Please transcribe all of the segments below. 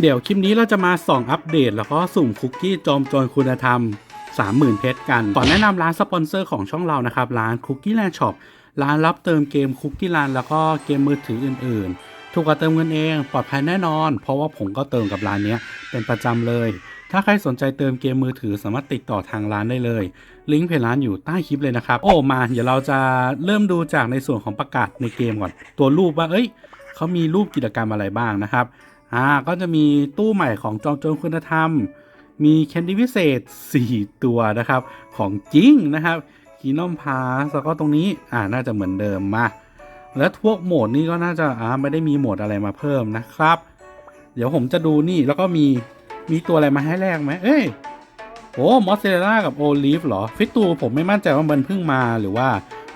เดี๋ยวคลิปนี้เราจะมาส่องอัปเดต แล้วก็สุ่มคุกกี้จอมโจรคุณธรรม 30,000 เพชรกันก่อนแนะนำร้านสปอนเซอร์ของช่องเรานะครับ ร้านคุกกี้แลนด์ช็อปร้านรับเติมเกมคุกกี้แลนแล้วก็เกมมือถืออื่นๆ ถูกกว่าเติมเงินเองปลอดภัยแน่นอน เพราะว่าผมก็เติมกับร้านนี้เป็นประจำเลย ถ้าใครสนใจเติมเกมมือถือสามารถติดต่อทางร้านได้เลย ลิงก์เพจร้านอยู่ใต้คลิปเลยนะครับ โอ้มา เดี๋ยวเราจะเริ่มดูจากในส่วนของประกาศในเกมก่อน ตัวรูปว่าเอ้ยเขามีรูปกิจกรรมอะไรบ้างนะครับ อ่าก็จะมีตู้ใหม่ของจอมโจรคุณธรรม มีแคนดี้พิเศษ 4 ตัวนะครับ ของจริงนะครับคีนอมพาสแล้วก็ตรงนี้อ่าน่าจะเหมือนเดิมมาแล้วพวกโหมดนี่ก็น่าจะอ่าไม่ได้มีโหมดอะไรมาเพิ่มนะครับ เดี๋ยวผมจะดูนี่แล้วก็มีมีตัวอะไรมาให้แลกไหมเอ้ยโอ้มอสเซเรล่ากับโอลิฟเหรอ ฟิตตูผมไม่มั่นใจว่ามันเพิ่งมาหรือว่า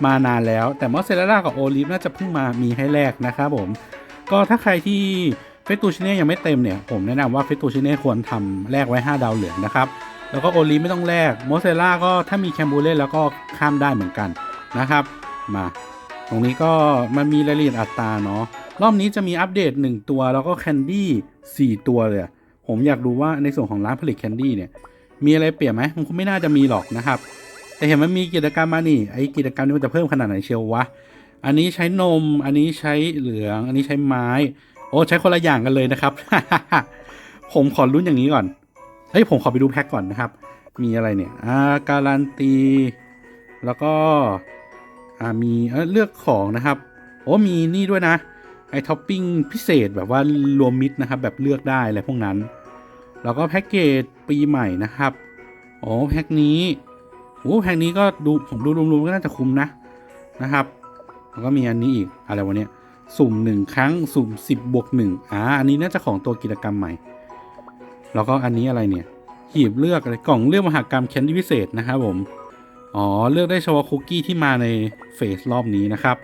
มานานแล้ว แต่มอสเซเรล่ากับโอลิฟน่าจะเพิ่งมามีให้แลกนะครับผม ก็ถ้าใครที่ ฟตูชิเน่ยังไม่เต็มเนี่ย ผมแนะนำว่าเฟตูชิเน่ควรทำแลกไว้ 5 ดาวเหลืองนะครับ แล้วก็โอลิฟไม่ต้องแลกมอสเซล่าก็ถ้ามีแคมบูเล่แล้วก็ข้ามได้เหมือนกันนะครับ มา ตรงนี้ก็มันมีรายละเอียดอัตราเนาะรอบนี้จะมีอัปเดต 1 ตัว แล้วก็แคนดี้4ตัวเลยผมอยากดูว่าในส่วนของร้านผลิตแคนดี้เนี่ย มีอะไรเปลี่ยนไหมมันคงไม่น่าจะมีหรอกนะครับ แต่เห็นมันมีกิจกรรมมานี่ไอ้กิจกรรมนี้มันจะเพิ่มขนาดไหนเชียววะอันนี้ใช้นม อันนี้ใช้เหลือง อันนี้ใช้ไม้ โอ้ใช้คนละอย่างกันเลยนะครับ ผมขอลุ้นอย่างนี้ก่อน เฮ้ยผมขอไปดูแพ็คก่อนนะครับ มีอะไรเนี่ย อ่าการันตี แล้วก็ อ่ามีเเลือกของนะครับ โอ้มีนี่ด้วยนะ ไอท็อปปิ้งพิเศษแบบว่ารวมมิตรนะครับ แบบเลือกได้อะไรพวกนั้น แล้วก็แพ็กเกจปีใหม่นะครับโอ้แพ็กนี้โอ้แพ็กนี้ก็ดูผมดูรวมๆก็น่าจะคุ้มนะนะครับ แล้วก็มีอันนี้อีกอะไรวะเนี่ย สุ่มหนึ่งครั้ง สุ่มสิบบวกหนึ่งอ่าอันนี้น่าจะของตัวกิจกรรมใหม่ แล้วก็อันนี้อะไรเนี่ยหีบเลือกอะไรกล่องเลือกมหากรรมแคนดี้พิเศษนะครับผม อ๋อ เลือกได้เฉพาะคุกกี้ที่มาในเฟสรอบนี้นะครับ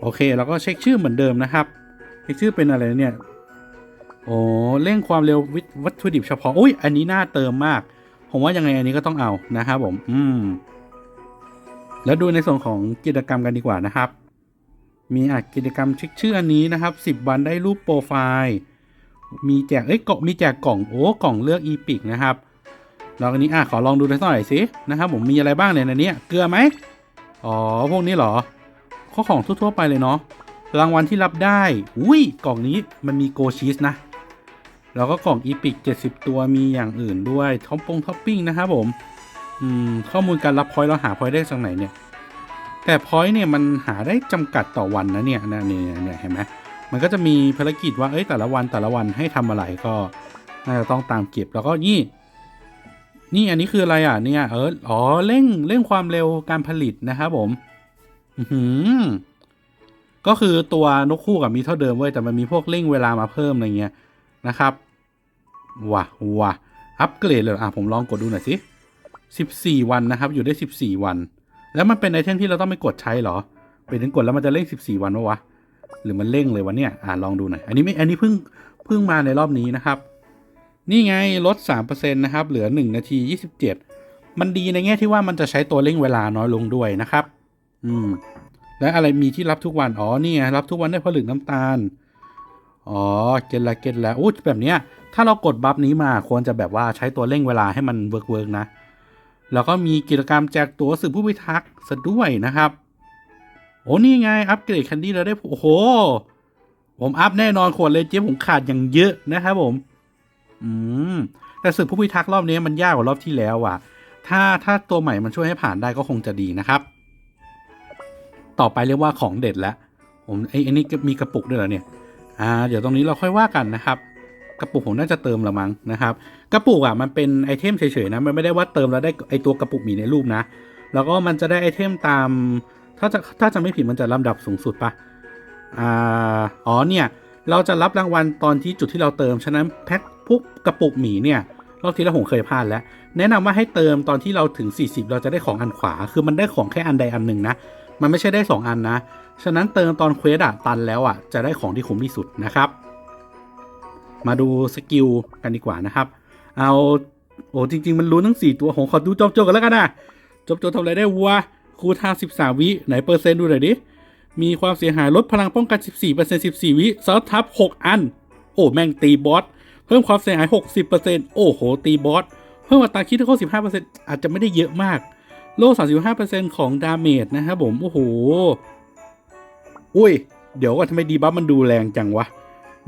โอเคแล้วก็เช็คชื่อเหมือนเดิมนะครับ เช็คชื่อเป็นอะไรเนี่ยโอ้เร่งความเร็ววิวัตถุดิบเฉพาะอุ้ยอันนี้น่าเติมมาก ผมว่ายังไงอันนี้ก็ต้องเอานะครับผม อืม แล้วดูในส่วนของกิจกรรมกันดีกว่านะครับ มีอะกิจกรรมเช็คชื่ออันนี้นะครับ 10 วันได้รูปโปรไฟล์มีแจกเอ้ยกมีแจกกล่องโอ้กล่องเลือกอีพิกนะครับแล้วอันนี้อะขอลองดูในสักหน่อยสินะครับผมมีอะไรบ้างเนี่ยในนี้เกลือไหมอ๋อพวกนี้เหรอข้อของทั่วๆไปเลยเนาะรางวัลที่รับได้ อุ้ยกล่องนี้มันมีโกชีสนะ แล้วก็กล่องอีพิก70 ตัวมีอย่างอื่นด้วยท็อปปงท็อปปิ้งนะครับผมอืมข้อมูลการรับพอยต์เราหาพอยต์ได้จากไหนเนี่ย แต่พอยต์เนี่ยมันหาได้จำกัดต่อวันนะเนี่ยนะเนี่ยเนี่ยเห็นไหมมันก็จะมีภารกิจว่าเอ้ยแต่ละวันแต่ละวันให้ทำอะไรก็น่าจะต้องตามเก็บแล้วก็นี่ นี่อันนี้คืออะไรอะเนี่ยเอออ๋อเร่งเร่งความเร็วการผลิตนะครับผมอือหือก็คือตัวนกคู่กับมีเท่าเดิมเว้ยแต่มันมีพวกเร่งเวลามาเพิ่มอะไรเงี้ยนะครับว่ะว่ะอัปเกรดเลยออะผมลองกดดูหน่อยสิสิบสี่วันนะครับ อยู่ได้สิบสี่วัน แล้วมันเป็นไอเทมที่เราต้องไปกดใช้เหรอ ไปถึงกดแล้วมันจะเร่งสิบสี่วันวะวะ หรือมันเร่งเลยวะเนี่ย อะลองดูหน่อย อันนี้ไม่ อันนี้เพิ่ง เพิ่งมาในรอบนี้นะครับ นี่ไงลดสามเปอร์เซ็นต์นะครับ เหลือหนึ่งนาทียี่สิบเจ็ดมันดีในแง่ที่ว่ามันจะใช้ตัวเร่งเวลาน้อยลงด้วยนะครับ อืม และอะไรมีที่รับทุกวัน อ๋อ นี่ไงรับทุกวันได้ผลึกน้ำตาล อ๋อ เก็ตละเก็ตล้วอู้แบบเนี้ย ถ้าเรากดบัฟนี้มาควรจะแบบว่าใช้ตัวเร่งเวลาให้มันเวิร์กเวิร์กนะ แล้วก็มีกิจกรรมแจกตั๋วสื่อผู้พิทักษ์ซะด้วยนะครับ โอ้นี่ไง อัปเกรดคันดี้เราได้ โอ้โห ผมอัพแน่นอนขวดเลยเจ๊ผมขาดอย่างเยอะนะครับผม อืม แต่สื่อผู้พิทักษ์รอบนี้มันยากกว่ารอบที่แล้วอะ ถ้าถ้าตัวใหม่มันช่วยให้ผ่านได้ก็คงจะดีนะครับ ต่อไปเรียกว่าของเด็ดแล้วผมไอ้ไอ้นี่มีกระปุกด้วยเหรอเนี่ย อ่า เดี๋ยวตรงนี้เราค่อยว่ากันนะครับ กระปุกผมน่าจะเติมละมั้งนะครับ กระปุกอะมันเป็นไอเทมเฉยๆนะมันไม่ได้ว่าเติมแล้วได้ไอตัวกระปุกหมีในรูปนะ แล้วก็มันจะได้ไอเทมตาม ถ้าจะถ้าจะไม่ผิดมันจะลำดับสูงสุดปะอ่าอ๋อเนี่ย เราจะรับรางวัลตอนที่จุดที่เราเติม ฉะนั้นแพ็คพวกกระปุกหมีเนี่ยรอบที่แล้วผมเคยพลาดแล้ว แนะนำว่าให้เติมตอนที่เราถึง 40 เราจะได้ของอันขวา คือมันได้ของแค่อันใดอันหนึ่งนะ มันไม่ใช่ได้ 2 อันนะ ฉะนั้นเติมตอนเควสอะตันแล้วอะจะได้ของที่คุ้มที่สุดนะครับ มาดูสกิลกันดีกว่านะครับ เอาโอ้จริง ๆ มันรู้ทั้ง 4 ตัวผมขอดูจบโจกันแล้วกันนะจบโจทำอะไรได้วัวคูทา13 วิ ไหนเปอร์เซ็นต์ดูหน่อยดิ มีความเสียหายลดพลังป้องกัน 14% 14 วิซอสทับ 6 อัน โอ้แม่งตีบอส เพิ่มความเสียหาย 60%โอ้โห ตีบอส เพิ่มอัตราคิดเข้า15%อาจจะไม่ได้เยอะมาก โล่35%ของดาเมจนะครับผม โอ้โห อุ้ย เดี๋ยวก่อนทำไมดีบัฟมันดูแรงจังวะ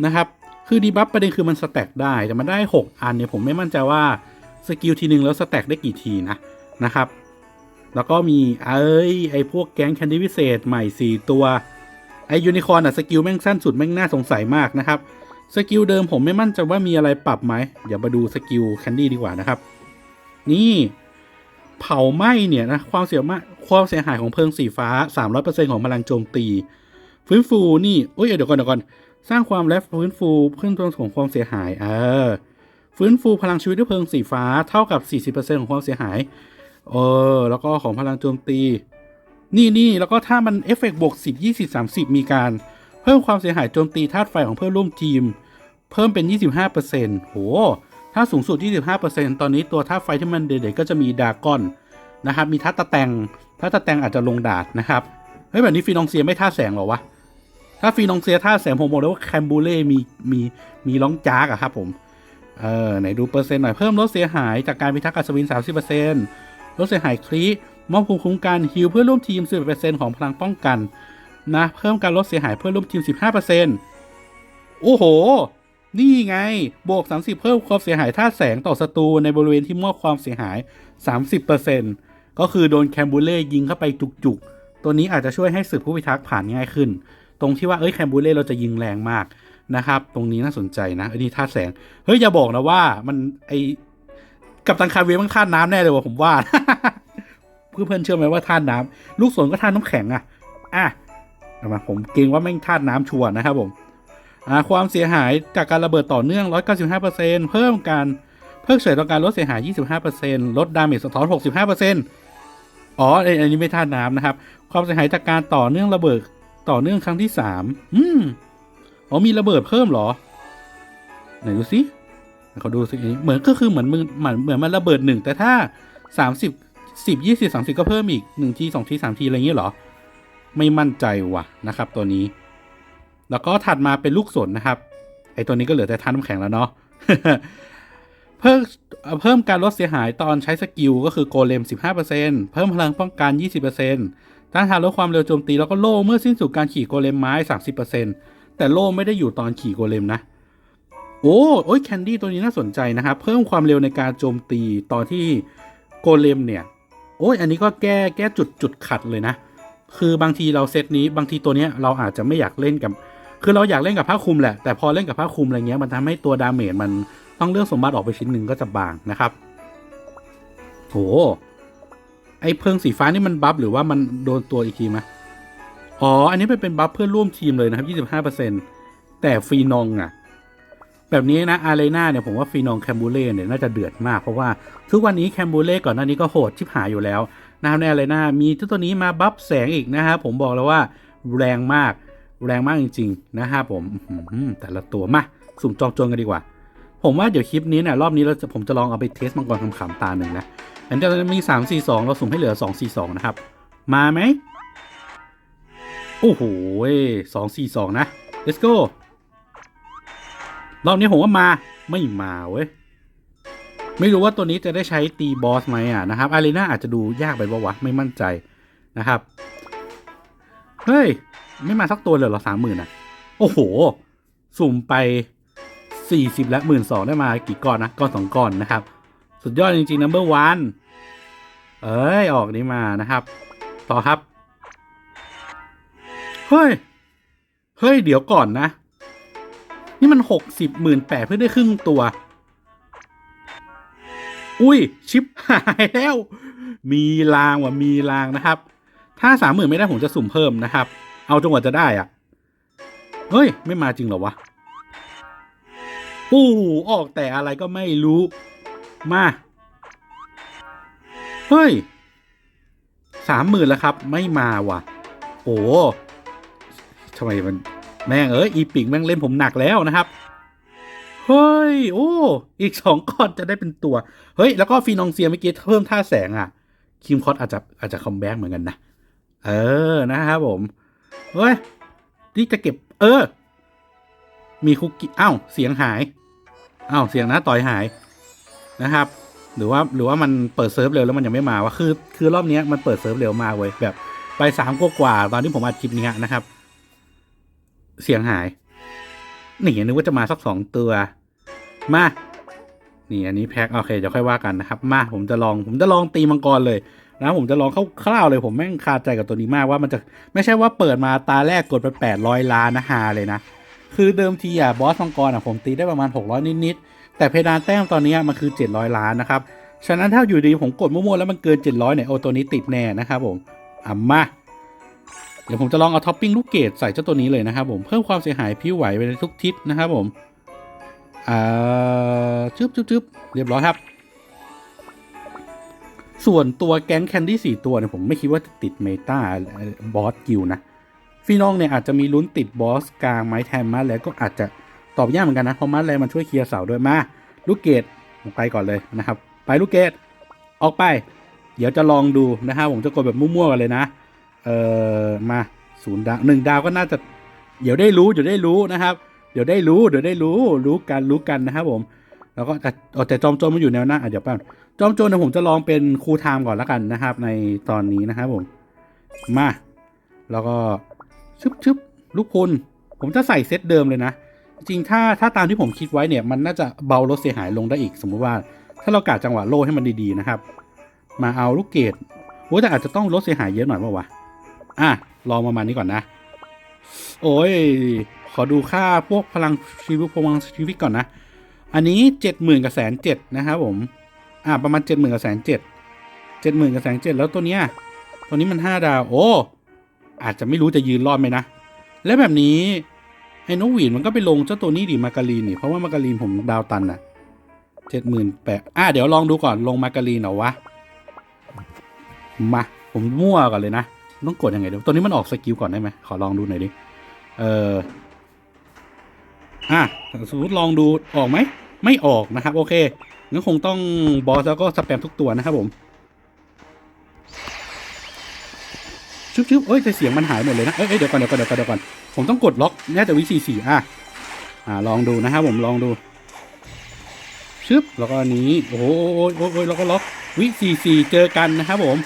นะครับ คือดีบัฟประเด็นคือมันสแต็กได้ แต่มันได้ 6 อันเนี่ยผมไม่มั่นใจว่าสกิลทีหนึ่งแล้วสแต็กได้กี่ทีนะนะครับ แล้วก็มีเอ้ยไอพวกแก๊งแคนดี้พิเศษใหม่ 4 ตัว ไอยูนิคอร์นอะสกิลแม่งสั้นสุดแม่งน่าสงสัยมากนะครับสกิลเดิมผมไม่มั่นใจว่ามีอะไรปรับไหม เดี๋ยวมาดูสกิลแคนดี้ดีกว่านะครับ นี่เผาไหม้เนี่ยนะความเสียมาความเสียหายของเพลิงสีฟ้า 300%ของพลังโจมตี ฟื้นฟูนี่โอ้ยเดี๋ยวก่อนเดี๋ยวก่อน สร้างความและฟื้นฟูเพื่อตัวของความเสียหาย เออ ฟื้นฟูพลังชีวิตด้วยเพลิงสีฟ้าเท่ากับ 40%ของความเสียหาย เออ แล้วก็ของพลังโจมตี นี่นี่แล้วก็ถ้ามันเอฟเฟกต์บวก 10 20 30 มีการ เพิ่มความเสียหายโจมตีธาตุไฟของเพื่อนร่วมทีม เพิ่มเป็น 25%โห ถ้าสูงสุด 25%ตอนนี้ตัวธาตุไฟที่มันเด่นๆก็จะมีดากอนนะครับ มีทัตตะแตงทัตตะแตงอาจจะลงดาดนะครับ เฮ้ยแบบนี้ฟีนองเซียไม่ท่าแสงหรอวะ ถ้าฟีนองเซียท่าแสงผมบอกเลยว่าแคมบูเล่มีมีมีร้องจากอะครับผมเออไหนดูเปอร์เซ็นต์หน่อยเพิ่มลดเสียหายจากการพิทักษ์อัศวิน 30%ลดเสียหายคลีมอบภูมิคุ้มกันฮิลเพื่อร่วมทีม 11%ของพลังป้องกันนะเพิ่มการลดเสียหายเพื่อร่วมทีม 15%โอ้โห นี่ไง บวก 30 เพิ่มความเสียหายท่าแสงต่อศัตรูในบริเวณที่มอบความเสียหาย 30%ก็คือโดนแคมบูเล่ยิงเข้าไปจุกๆ ตัวนี้อาจจะช่วยให้สืบผู้พิทักษ์ผ่านง่ายขึ้น ตรงที่ว่าเอ้ยแคมบูเล่เราจะยิงแรงมากนะครับ ตรงนี้น่าสนใจนะอันนี้ท่าแสง เฮ้ย อย่าบอกนะว่ามันไอกับตังคาเวมันท่าน้ำแน่เลยว่ะผมว่าเพื่อนๆเชื่อไหมว่าท่าน้ำลูกสนก็ท่าน้ำแข็งอะอะเอามาผมเกรงว่าแม่งท่าน้ำชัวร์นะครับผมอ่าความเสียหายจากการระเบิดต่อเนื่อง 195%เพิ่มการเพิ่มเฉยต่อการลดเสียหาย 25%ลดดาเมจสะท้อน 65%อ๋อไอ้อันนี้ไม่ท่าน้ำนะครับ ความเสียหายจากการต่อเนื่องระเบิด ต่อเนื่องครั้งที่3อืมอ๋อมีระเบิดเพิ่มเหรอ ไหนดูสิเขาดูสิเหมือนก็คือเหมือนมึงเหมือนเหมือนมันระเบิดหนึ่งแต่ถ้าสามสิบสิบยี่สิบสามสิบก็เพิ่มอีกหนึ่งทีสองทีสามทีอะไรอย่างเงี้ยเหรอ ไม่มั่นใจว่ะนะครับ ตัวนี้ แล้วก็ถัดมาเป็นลูกศรนนะครับ ไอตัวนี้ก็เหลือแต่ท่าน้ำแข็งแล้วเนาะเพิ่มเพิ่มการลดเสียหายตอนใช้สกิลก็คือโกเลม 15%เพิ่มพลังป้องกัน 20% ต้านทานลดความเร็วโจมตีแล้วก็โล่เมื่อสิ้นสุดการขี่โกเลมไม้ 30%แต่โล่ไม่ได้อยู่ตอนขี่โกเลมนะ โอ้โอ้ยแคนดี้ตัวนี้น่าสนใจนะครับ เพิ่มความเร็วในการโจมตีตอนที่โกเลมเนี่ย โอ้ยอันนี้ก็แก้แก้จุดจุดขัดเลยนะ คือบางทีเราเซตนี้บางทีตัวเนี้ยเราอาจจะไม่อยากเล่นกับ คือเราอยากเล่นกับผ้าคลุมแหละ แต่พอเล่นกับผ้าคลุมอะไรเงี้ยมันทำให้ตัวดาเมจมันต้องเลือกสมบัติออกไปชิ้นหนึ่งก็จะบางนะครับโห ไอเพิงสีฟ้านี่มันบัฟหรือว่ามันโดนตัวอีกทีไหมอ๋อ อันนี้เป็นเป็นบัฟเพื่อร่วมทีมเลยนะครับ 25%แต่ฟรีนองอะแบบนี้นะอารีนาเนี่ยผมว่าฟีนองแคมบูเล่เนี่ยน่าจะเดือดมาก เพราะว่าทุกวันนี้แคมบูเล่ก่อนหน้านี้ก็โหดชิบหายอยู่แล้วนะครับในอารีนามีเจ้าตัวนี้มาบัฟแสงอีกนะครับผมบอกแล้วว่าแรงมากแรงมากจริง ๆ นะครับผมแต่ละตัวมาสุ่มจองจนกันดีกว่า ผมว่าเดี๋ยวคลิปนี้เนี่ยรอบนี้เราจะผมจะลองเอาไปเทสมังกรคำๆตาหนึ่งนะอันนี้เราจะมี 3 4 2 เราสุ่มให้เหลือ 2 4 2 นะครับ มาไหมโอ้โหสองสี่สองนะ let's go รอบนี้ผมว่ามาไม่มาเว้ย ไม่รู้ว่าตัวนี้จะได้ใช้ตีบอสไหมอะนะครับอารีนาอาจจะดูยากไปปะวะ ไม่มั่นใจนะครับ เฮ้ย ไม่มาสักตัวเลยเหรอสามหมื่นอะ โอ้โห สุ่มไป สี่สิบและหมื่นสองได้มากี่ก้อนนะ ก้อนสองก้อนนะครับ สุดยอดจริงๆ number one เอ้ย ออกนี้มานะครับ ต่อครับ เฮ้ย เฮ้ย เดี๋ยวก่อนนะ นี่มันหกสิบหมื่นแปดเพื่อได้ครึ่งตัว อุ้ย ชิปหายแล้ว มีรางว่ะมีรางนะครับ ถ้าสามหมื่นไม่ได้ผมจะสุ่มเพิ่มนะครับ เอาจนกว่าจะได้อะเฮ้ย ไม่มาจริงเหรอวะ โอ้ออกแต่อะไรก็ไม่รู้ มา เฮ้ยสามหมื่นแล้วครับ ไม่มาว่ะ โอ้ทำไมมันแม่งเอ้ยอีปิกแม่งเล่นผมหนักแล้วนะครับ เฮ้ย โอ้ อีกสองก้อนจะได้เป็นตัว เฮ้ย แล้วก็ฟีนองเซียเมื่อกี้เพิ่มท่าแสงอะ คิมคอสอาจจะอาจจะคัมแบ็กเหมือนกันนะ เออ นะครับผม เฮ้ย นี่จะเก็บ เออ มีคุกกี้ อ้าว เสียงหาย อ้าวเสียงนะต่อยหายนะครับ หรือว่าหรือว่ามันเปิดเซิร์ฟเร็วแล้วมันยังไม่มาวะคือคือรอบนี้มันเปิดเซิร์ฟเร็วมากเว้ยแบบไปสามกว่าตอนที่ผมอัดคลิปนี้นะครับ เสียงหายนี่นึกว่าจะมาสักสองตัว มานี่อันนี้แพ็คโอเคเดี๋ยวค่อยว่ากันนะครับ มาผมจะลองผมจะลองตีมังกรเลยนะผมจะลองคร่าวๆเลยผมแม่งคาใจกับตัวนี้มากว่ามันจะไม่ใช่ว่าเปิดมาตาแรกกดไปแปดร้อยล้านนะฮาเลยนะ คือเดิมทีอะบอสมังกรอะผมตีได้ประมาณ 600 นิดๆ แต่เพดานแต้มตอนนี้มันคือ 700 ล้านนะครับ ฉะนั้นถ้าอยู่ดีผมกดมั่วๆแล้วมันเกิน 700เนี่ยโอตัวนี้ติดแน่นะครับผมอะมาเดี๋ยวผมจะลองเอาท็อปปิ้งลูกเกดใส่เจ้าตัวนี้เลยนะครับผมเพิ่มความเสียหายผิวไหวไปในทุกทิศนะครับผมอ่าจึ๊บจึ๊บจึ๊บเรียบร้อยครับ ส่วนตัวแก๊งแคนดี้สี่ตัวเนี่ยผมไม่คิดว่าจะติดเมตาบอสกิลนะ ฟีนองเนี่ยอาจจะมีลุ้นติดบอสกลางไม้แทนมาแล้วก็อาจจะตอบยากเหมือนกันนะเพราะมาแล้วมันช่วยเคลียร์เสาด้วยมาลูกเกดไปก่อนเลยนะครับ ไปลูกเกดออกไป เดี๋ยวจะลองดูนะฮะผมจะกดแบบมั่วๆกันเลยนะ เออมาศูนย์ดาวหนึ่งดาวก็น่าจะ เดี๋ยวได้รู้เดี๋ยวได้รู้นะครับ เดี๋ยวได้รู้เดี๋ยวได้รู้รู้กันรู้กันนะครับผมแล้วก็แต่แต่จอมโจรมันอยู่แนวหน้าอะเดี๋ยวแป๊บจอมโจรเนี่ยผมจะลองเป็นครูไทม์ก่อนแล้วกันนะครับ ในตอนนี้นะครับผมมา แล้วก็ ชึบชึบลูกพล ผมจะใส่เซตเดิมเลยนะ จริงถ้าถ้าตามที่ผมคิดไว้เนี่ย มันน่าจะเบาลดเสียหายลงได้อีก สมมุติว่า ถ้าเรากาจังหวะโล่ให้มันดีๆนะครับ มาเอาลูกเกดโอ้แต่อาจจะต้องลดเสียหายเยอะหน่อยเปล่าวะอะลองประมาณนี้ก่อนนะ โอ้ย ขอดูค่าพวกพลังชีวิตพลังชีวิตก่อนนะ อันนี้เจ็ดหมื่นกับแสนเจ็ดนะครับผม อ่าประมาณเจ็ดหมื่นกับแสนเจ็ดเจ็ดหมื่นกับแสนเจ็ดแล้วตัวเนี้ยตัวนี้มันห้าดาว โอ้ อาจจะไม่รู้จะยืนรอดไหมนะ และแบบนี้ ไอ้นกหวีดมันก็ไปลงเจ้าตัวนี้ดิมาการีนนี่เพราะว่ามาการีนผมดาวตันอะเจ็ดหมื่นแปดอะเดี๋ยวลองดูก่อนลงมาการีนเหรอวะ มา ผมมั่วก่อนเลยนะ ต้องกดยังไงเดี๋ยวตัวนี้มันออกสกิลก่อนได้ไหมขอลองดูหน่อยดิ เอออะสมมติลองดูออกไหม ไม่ออกนะครับ โอเคงั้นคงต้องบอสแล้วก็สแปมทุกตัวนะครับผม ชึบชึบเอ้ยแต่เสียงมันหายหมดเลยนะ เอ้ยเดี๋ยวก่อนเดี๋ยวก่อนเดี๋ยวก่อนเดี๋ยวก่อน ผมต้องกดล็อกน่าจะวิสี่สี่อะ อ่า ลองดูนะครับผมลองดู ชึบ แล้วก็อันนี้ โอ้โหโอ้ยโอ้ยโอ้ยแล้วก็ล็อกวิสี่สี่เจอกันนะครับผม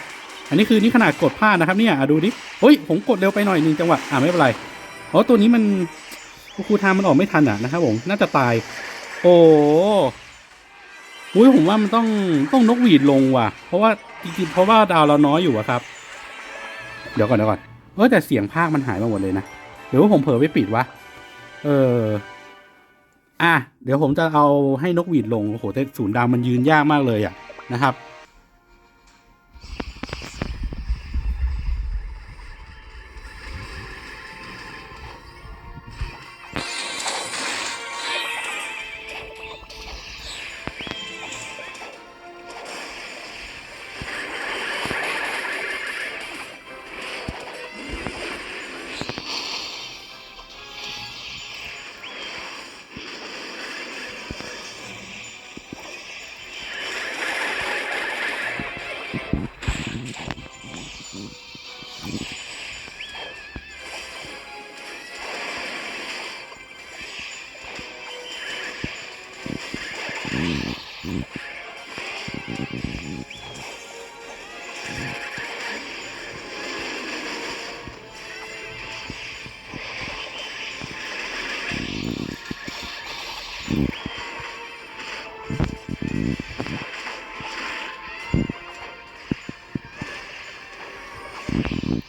อันนี้คือนี่ขนาดกดพลาดนะครับเนี่ยอะดูดิเฮ้ย ผมกดเร็วไปหน่อยหนึ่งจังหวะ อ่าไม่เป็นไรเพราะตัวนี้มันครูทามมันออกไม่ทันอะนะครับผม น่าจะตาย โอ้อุ้ยผมว่ามันต้องต้องนกหวีดลงว่ะ เพราะว่าจริงๆเพราะว่าดาวเราน้อยอยู่อะครับ เดี๋ยวก่อนเดี๋ยวก่อนเออแต่เสียงภาคมันหายมาหมดเลยนะหรือว่าผมเผลอไปปิดวะเอออะเดี๋ยวผมจะเอาให้นกหวีดลงโอ้โหแต่ศูนย์ดาวมันยืนยากมากเลยอะนะครับ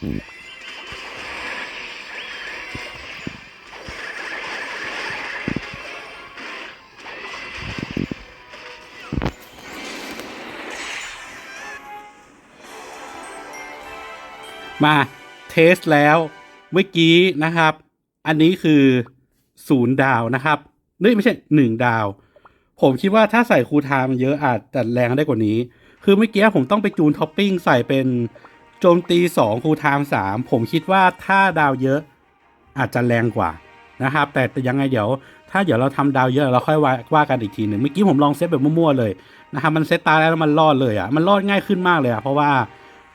มาเทสแล้วเมื่อกี้นะครับ อันนี้คือศูนย์ดาวนะครับนี่ไม่ใช่หนึ่งดาว ผมคิดว่าถ้าใส่คูลไทม์เยอะอาจจะแรงได้กว่านี้ คือเมื่อกี้ผมต้องไปจูนท็อปปิ้งใส่เป็น โจมตี 2 คูลไทม์ 3 ผมคิดว่าถ้าดาวเยอะอาจจะแรงกว่านะครับ แต่แต่ยังไงเดี๋ยว ถ้าเดี๋ยวเราทำดาวเยอะเราค่อยว่าว่ากันอีกทีหนึ่งเมื่อกี้ผมลองเซตแบบมั่วๆเลยนะครับมันเซตตายแล้วมันรอดเลยอะมันรอดง่ายขึ้นมากเลยอะเพราะว่า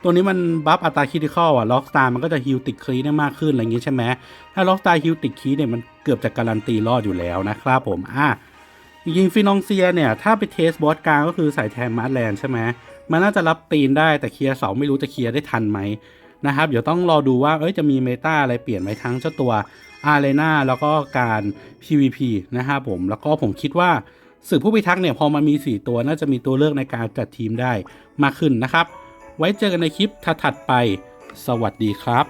ตัวนี้มันบัฟอัตราคิติคอลอะล็อกตามันก็จะฮิลติดครีได้มากขึ้นอะไรอย่างงี้ใช่ไหมถ้าล็อกตาฮิลติดครีเนี่ยมันเกือบจะการันตีรอดอยู่แล้วนะครับผมอะจริงฟินองเซียเนี่ยถ้าไปเทสบอสกลางก็คือใส่แทนมาร์แลนใช่ไหม มันน่าจะรับตีนได้แต่เคลียร์เสาไม่รู้จะเคลียร์ได้ทันไหมนะครับ เดี๋ยวต้องรอดูว่าเอ้ยจะมีเมตาอะไรเปลี่ยนไหมทั้งเจ้าตัวอารีนาแล้วก็การ PVP นะครับผมแล้วก็ผมคิดว่าสื่อผู้พิทักษ์เนี่ยพอมันมี 4 ตัวน่าจะมีตัวเลือกในการจัดทีมได้มากขึ้นนะครับ ไว้เจอกันในคลิปถัดๆไป สวัสดีครับ